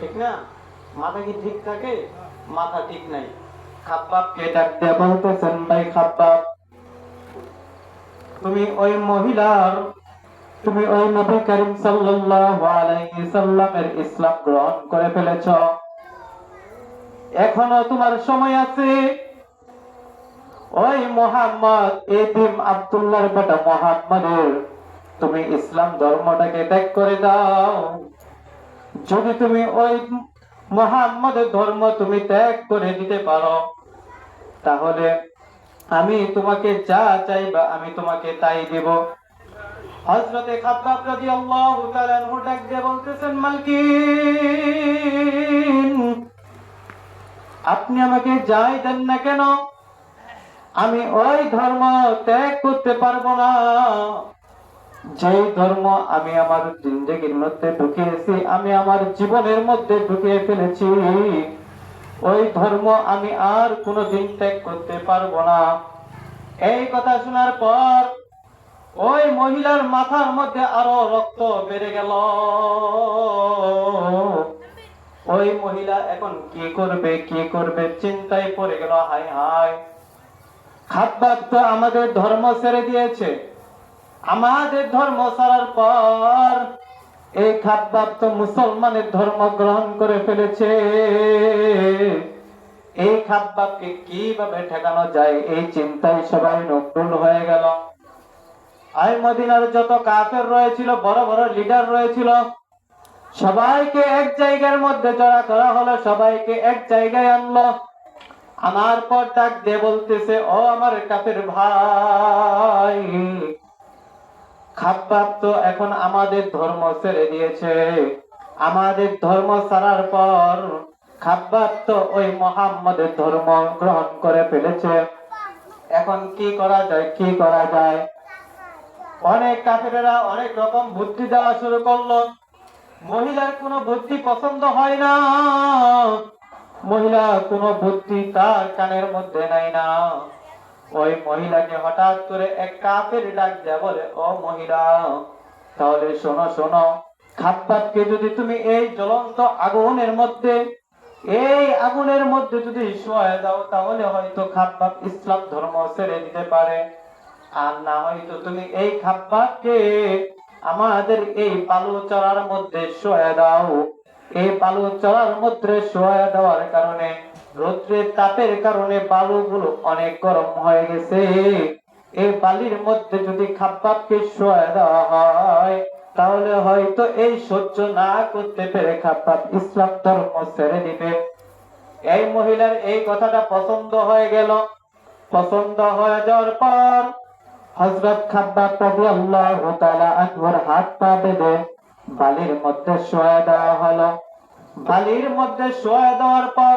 ঠিক না? মাথা কি ঠিক থাকে? মাথা ঠিক নাই। এখনও তোমার সময় আছে। ওই মোহাম্মদ এদিম আব্দুল্লাহর বেটা মোহাম্মদের, তুমি ইসলাম ধর্মটাকে ত্যাগ করে দাও। যদি তুমি ওই মোহাম্মদের ধর্ম তুমি ত্যাগ করে দিতে পারো, তাহলে আমি তোমাকে যা চাইবা আমি তোমাকে তাই দেব। হযরতে খাব্বাব রাদিয়াল্লাহু তাআলা আনহু ডাক দিয়ে বলতেছেন, মালকিন, আপনি আমাকে যাই দেন না কেন? আমি ওই ধর্ম ত্যাগ করতে পারব না। যেই ধর্ম আমি আমার জিন্দগির মধ্যে ঢুকিয়েছি আমি আমার জীবনের মধ্যে ঢুকিয়ে ফেলেছি, ওই ধর্ম আমি আর কোনোদিন ত্যাগ করতে পারব না। এই কথা শোনার পর ওই মহিলার মাথার মধ্যে আরও রক্ত বেড়ে গেল। ওই মহিলা এখন কি করবে কি করবে চিন্তায় পড়ে গেল হাই হাই খাদ্যাব তো আমাদের ধর্ম ছেড়ে দিয়েছে। আমাদের ধর্ম ছাড়ার পর এই খাদ্যাব তো মুসলমানের ধর্ম গ্রহণ করে ফেলেছে। এই খাদ্যাবকে কীভাবে ঠেকানো যায় এই চিন্তায় সবাই নকল হয়ে গেল। আই মদিনার যত কাফের রয়েছিল, বড় বড় লিডার রয়েছিল, সবাইকে এক জায়গার মধ্যে জড়া করা হলো, সবাইকে এক জায়গায় আনলো। আমার পর ডাক দিয়ে বলতেছে, ও আমার কাপের ভাই। খাপ্পাব তো এখন আমাদের ধর্ম ছেড়ে দিয়েছে। আমাদের ধর্ম ছাড়ার পর খাব্বাব তো ওই মোহাম্মদের ধর্ম গ্রহণ করে ফেলেছে। এখন কি করা যায়, কি করা যায়? অনেক কাফেরেরা অনেক রকম বুদ্ধি দেওয়া শুরু করল। মহিলার কোনো বুদ্ধি পছন্দ হয় না। মহিলা কোনো বুদ্ধি তার কানের মধ্যে নাই না। ওই মহিলাকে হঠাৎ করে এক কাপের ডাক দেয়া বলে, ও মহিলা, তাহলে শোনো শোনো, খাপ্পাতকে যদি তুমি এই জ্বলন্ত আগুনের মধ্যে, এই আগুনের মধ্যে যদি শোয়া দাও, তাহলে হয়তো খাপ্পাত ইসলাম ধর্ম ছেড়ে দিতে পারে। আর না হয়তো তুমি এই খাপ্পাতকে আমাদের এই পালু চড়ার মধ্যে শোয়া দাও। এই পালু চড়ার মধ্যে শোয়া দেওয়ার কারণে রৌদ্রের তাপের কারণে বালুগুলো অনেক গরম হয়ে গেছে। এই বালির মধ্যে যদি খাপ্পাবকে শোয়া দেওয়া হয়, তাহলে হয়তো এই সহ্য না করতে পেরে খাপ্পাব ইসলাম ধর্ম ছেড়ে দিবে। এই মহিলার এই কথাটা পছন্দ হয়ে গেল। পছন্দ হয়ে যাওয়ার পর হজরত খাব্বাব রাদিয়াল্লাহু তাআলা আনহুর হাত পা বেঁধে বালির মধ্যে শোয়া দেওয়া হলো। বালির মধ্যে শোয়া দেওয়ার পর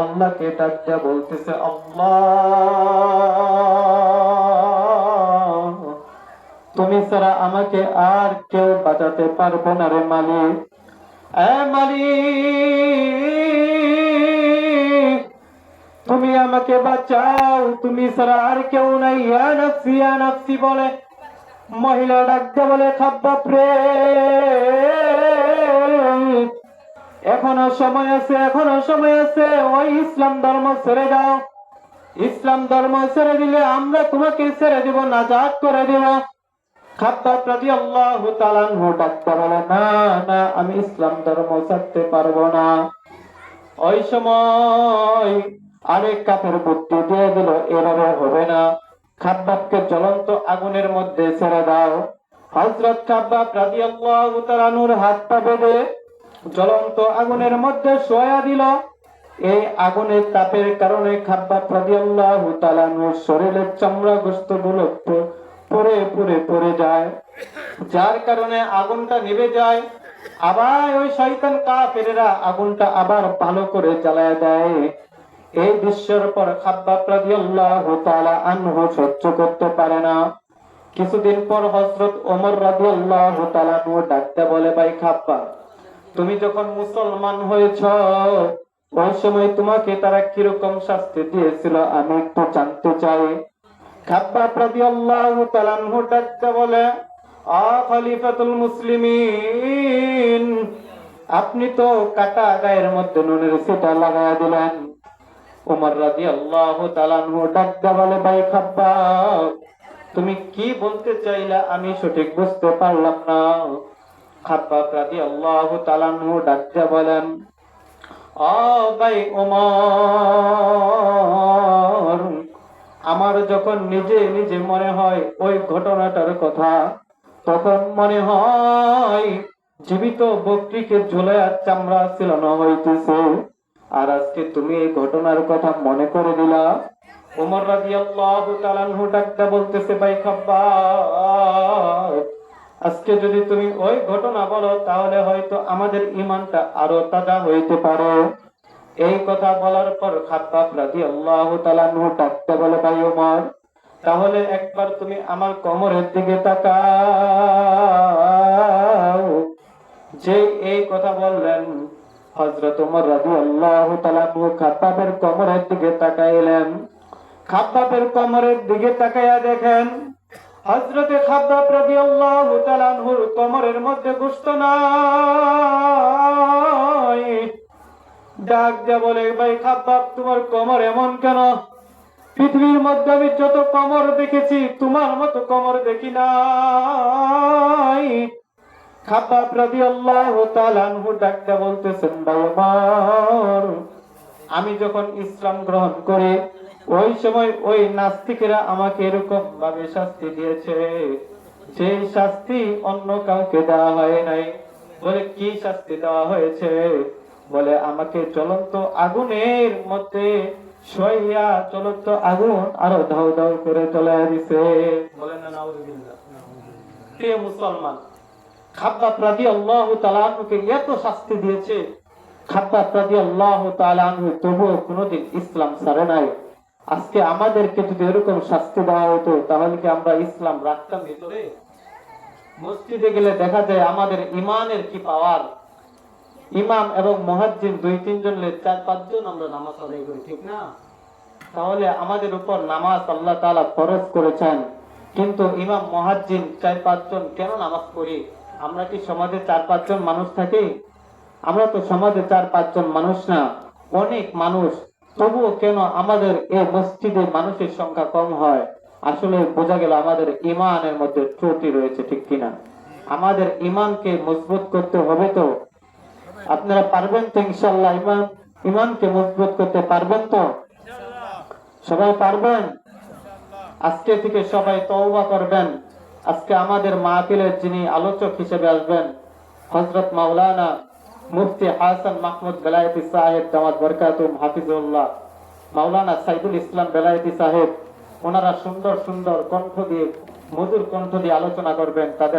আল্লাহকে ডাক দিয়ে বলতেছে, আল্লাহ, তুমি ছাড়া আমাকে আর কেউ বাঁচাতে পারবে না রে মালিক। এ তুমি আমাকে বাঁচাও, তুমি ছাড়া আর কেউ নাই। ইয়া নফসি বলে, মহিলা ডাক দিয়ে বলে, খাব্বাব রে এখনও সময় আছে, এখনও সময় আছে। ওই ইসলাম ধর্ম ছেড়ে দাও। ইসলাম ধর্ম ছেড়ে দিলে আমরা তোমাকে ছেড়ে দিব নাজাত করে দিব। আমি ইসলাম ধর্ম ছাড়তে পারব না। ওই সময় আরেক কাপের বুদ্ধি দিয়ে দিল, এভাবে হবে না। খাব্বাবকে জ্বলন্ত আগুনের মধ্যে ছেড়ে দাও। হযরত খাব্বাব রাদিয়াল্লাহু তাআলা হাত পা বেঁধে জ্বলন্ত আগুনের মধ্যে শোয়া দিল। এই আগুনের তাপের কারণে খাব্বাব রাদিয়াল্লাহু তাআলা আনহুর শরীরের চামড়া গোস্তগুলো পরে পরে পড়ে যায়। যার কারণে আগুনটা নিভে যায়। আবার ওই শয়তান কাফেরেরা আগুনটা আবার ভালো করে জ্বালায় দেয়। এই দৃশ্যের পর খাব্বাব রাদিয়াল্লাহু তাআলা আনহু সহ্য করতে পারে না। কিছুদিন পর হযরত ওমর রাদিয়াল্লাহু তাআলা ডাকতে বলে, ভাই খাব্বাব তুমি যখন মুসলমান হয়েছ, ওই সময় তোমাকে তারা কীরকম শাস্তি দিয়েছিল, আমি একটু জানতে চাই। খাব্বাব রাদিয়াল্লাহু তাআলা আনহু ডাকতে বলে, আ খলিফাতুল মুসলিমিন, আপনি তো কাটা গায়ের মধ্যে নুনের সেটা লাগায়া দিলেন। উমর রাদিয়াল্লাহু তাআলা আনহু ডাকতে বলে, ভাই খাব্বাব, তুমি কি বলতে চাইলা আমি সঠিক বুঝতে পারলাম না। বলেন আমার যখন নিজে নিজে মনে হয় ওই ঘটনাটার কথা, তখন মনে হয় জীবিত বকরিকে ঝুলাইয়া চামড়া ছিলানো হইতেছে। আর আজকে তুমি এই ঘটনার কথা মনে করে দিলা? রাদিয়াল্লাহু তাআলা আনহু ডাকতে বলতেছে, ভাই খাব্বাব আজকে যদি তুমি ওই ঘটনা বলো, তাহলে হয়তো আমাদের ইমানটা আরও তাজা হইতে পারে। এই কথা বলার পর খাত্তাব রাদিয়াল্লাহু তাআলা আনহু ডাকতে বলে, ভাই ওমর, তাহলে একবার তুমি আমার কোমরের দিকে তাকাও। যে এই কথা বললেন, হযরত ওমর রাদিয়াল্লাহু তাআলা আনহু খাত্তাবের কোমরের দিকে তাকাইলেন। খাব্বাবের কোমরের দিকে তাকাইয়া দেখেন হযরতে খাব্বাব রাদিয়াল্লাহু তাআলা আনহুর কোমরের মধ্যে গোশত নাই। ডাক দিয়া বলে, ভাই খাব্বাব তোমার কোমর এমন কেন? পৃথিবীর মধ্যে আমি যত কোমর দেখেছি, তোমার মতো কোমর দেখি নাই। খাব্বাব রাদিয়াল্লাহু তাআলা আনহু ডাক দিয়া বলতেছেন আমি যখন ইসলাম গ্রহণ করি ওই সময় ওই নাস্তিকেরা আমাকে এরকম ভাবে শাস্তি দিয়েছে যে শাস্তি অন্য কাউকে দেওয়া হয় নাই। বলে, কি শাস্তি দেওয়া হয়েছে? বলে, আমাকে জ্বলন্ত আগুনের মধ্যে শইয়া জ্বলন্ত আগুন আরও ধাউ ধাউ করে চলে দিছে। বলে মুসলমান, খাব্বাব রাদিয়াল্লাহু তাআলা আনহুকে এত শাস্তি দিয়েছে। খাব্বাব তাআলা আনহু তবুও কোনোদিন ইসলাম ছাড়ে নাই। আজকে আমাদেরকে যদি এরকম শাস্তি দেওয়া হতো, তাহলে কি আমরা ইসলাম রাখতাম ভিতরে? মসজিদে গেলে দেখা যায় আমাদের ইমানের কি পাওয়ার? ইমাম এবং মহাজ্জিন দুই তিনজন চার পাঁচজন আমরা নামাজ আদায় করি, ঠিক না? তাহলে আমাদের উপর নামাজ আল্লাহ তালা ফরজ করেছেন। কিন্তু ইমাম, মহাজ্জিন চার পাঁচজন কেন নামাজ পড়ি? আমরা কি সমাজে চার পাঁচজন মানুষ থাকি? আমরা তো সমাজে চার পাঁচজন মানুষ না, অনেক মানুষ তবুও কেন আমাদের এই মসজিদে মানুষের সংখ্যা কম হয়? আসলে বোঝা গেল আমাদের ইমানের মধ্যে ত্রুটি রয়েছে, ঠিক কিনা? আমাদের ইমানকে মজবুত করতে হবে তো? আপনারা পারবেন তো ইনশাল্লাহ ইমান, ইমানকে মজবুত করতে পারবেন তো? সবাই পারবেন? আজকে থেকে সবাই তওবা করবেন। আজকে আমাদের মাহফিলের যিনি আলোচক হিসেবে আসবেন, হযরত মাওলানা মুফতি হাসান মাহমুদ বেলায়েতি সাহেব, জামাত বরকাতুম, হাফিজুল্লাহ, মাওলানা সাইদুল ইসলাম বেলায়েতি সাহেব, ওনারা সুন্দর সুন্দর কণ্ঠ দিয়ে, মধুর কণ্ঠ দিয়ে আলোচনা করবেন, তাদের